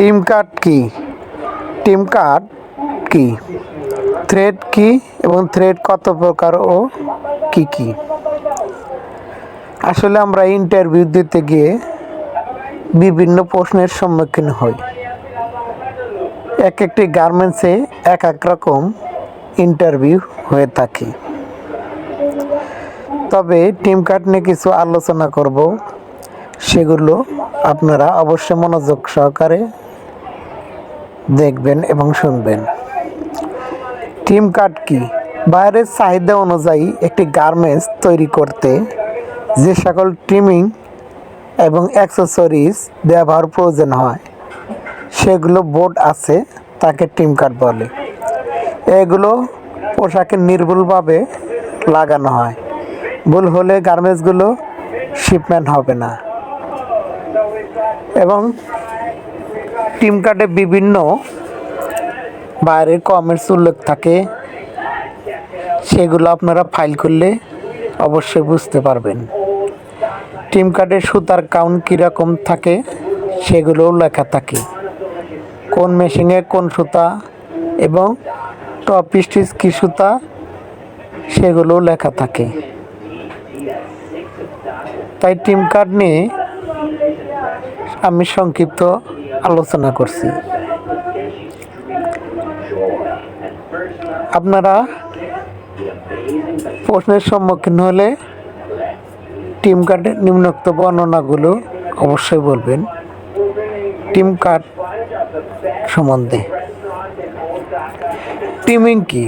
Team কাট কি? Team কাট কি? Thread কি এবং থ্রেড কত প্রকার ও কি কি? আসলে আমরা ইন্টারভিউ দিতে গিয়ে বিভিন্ন প্রশ্নের সম্মুখীন হই। এক একটি গার্মেন্টসে এক এক রকম ইন্টারভিউ হয়ে থাকে। তবে টিম কাট নিয়ে কিছু আলোচনা করব। সেগুলো আপনারা অবশ্যই মনোযোগ সহকারে দেখবেন এবং শুনবেন। টিম কাট কি? বাইরের চাহিদা অনুযায়ী একটি গার্মেন্টস তৈরি করতে যে সকল ট্রিমিং এবং অ্যাক্সেসরিজ ব্যবহার প্রয়োজন হয়, সেগুলো বোর্ড আছে তাকে টিম কাট বলে। এগুলো পোশাকে নির্ভুলভাবে লাগানো হয়। ভুল হলে গার্মেন্টসগুলো শিপমেন্ট হবে না। এবং টিম কার্ডে বিভিন্ন বাইরের কমেন্টস উল্লেখ থাকে। সেগুলো আপনারা ফাইল করলে অবশ্যই বুঝতে পারবেন। টিম কার্ডের সুতার কাউন্ট কীরকম থাকে, সেগুলোও লেখা থাকে। কোন মেশিনে কোন সুতা এবং টপ স্টিচ কী সুতা, সেগুলোও লেখা থাকে। তাই টিম কার্ড নিয়ে আমি সংক্ষিপ্ত আলোচনা করছি। আপনারা প্রশ্নের সম্মুখীন হলে টিম কার্ডের নিম্নোক্ত বর্ণনাগুলো অবশ্যই বলবেন। টিম কার্ড সম্বন্ধে। টিমিং কি?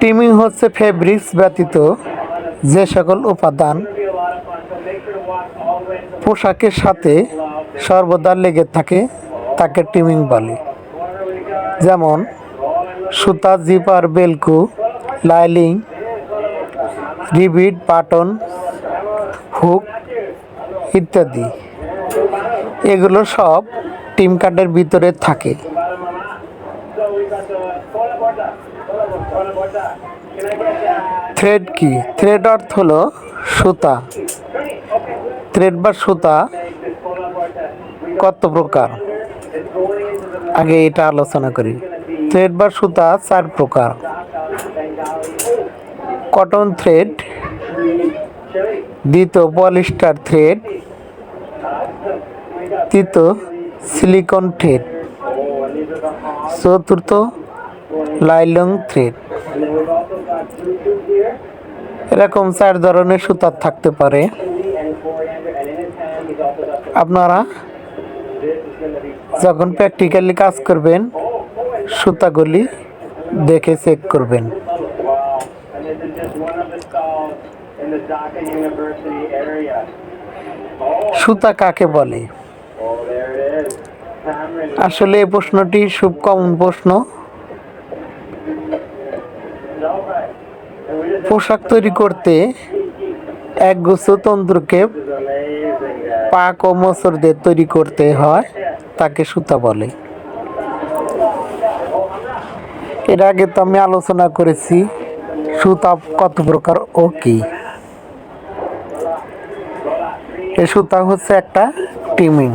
টিমিং হচ্ছে ফেব্রিক্স ব্যতীত যে সকল উপাদান পোশাকের সাথে সর্বদা লেগে থাকে তাকে টিমিং বলে। যেমন সুতা, জিপার, বেলকু, লাইলিং, রিবিট, বাটন, হুক ইত্যাদি। এগুলো সব টিম কার্ডের ভিতরে থাকে। থ্রেড কি? থ্রেড অর্থ হলো সুতা। থ্রেড বা সুতা কত প্রকার? আগে এটা আলোচনা করি। থ্রেড বা সুতা চার প্রকার। কটন থ্রেড দ্বিতীয় পলিস্টার থ্রেড তৃতীয় সিলিকন থ্রেড চতুর্থ লাইলং থ্রেড এরকম চার ধরনের সুতার থাকতে পারে। আপনারা যখন প্র্যাকটিক্যালি কাজ করবেন, সুতাগুলি দেখে চেক করবেন. সুতা কাকে বলে. আসলে এই প্রশ্নটি খুব কমন প্রশ্ন পোশাক তৈরি করতে একগুচ্ছ তন্ত্রকে পাক ও মোসর দিয়ে তৈরি করতে হয়, তাকে সুতা বলে। এর আগে তো আমি আলোচনা করেছি, সুতা কত প্রকার ও কি। এ সুতা হচ্ছে একটা টিমিং।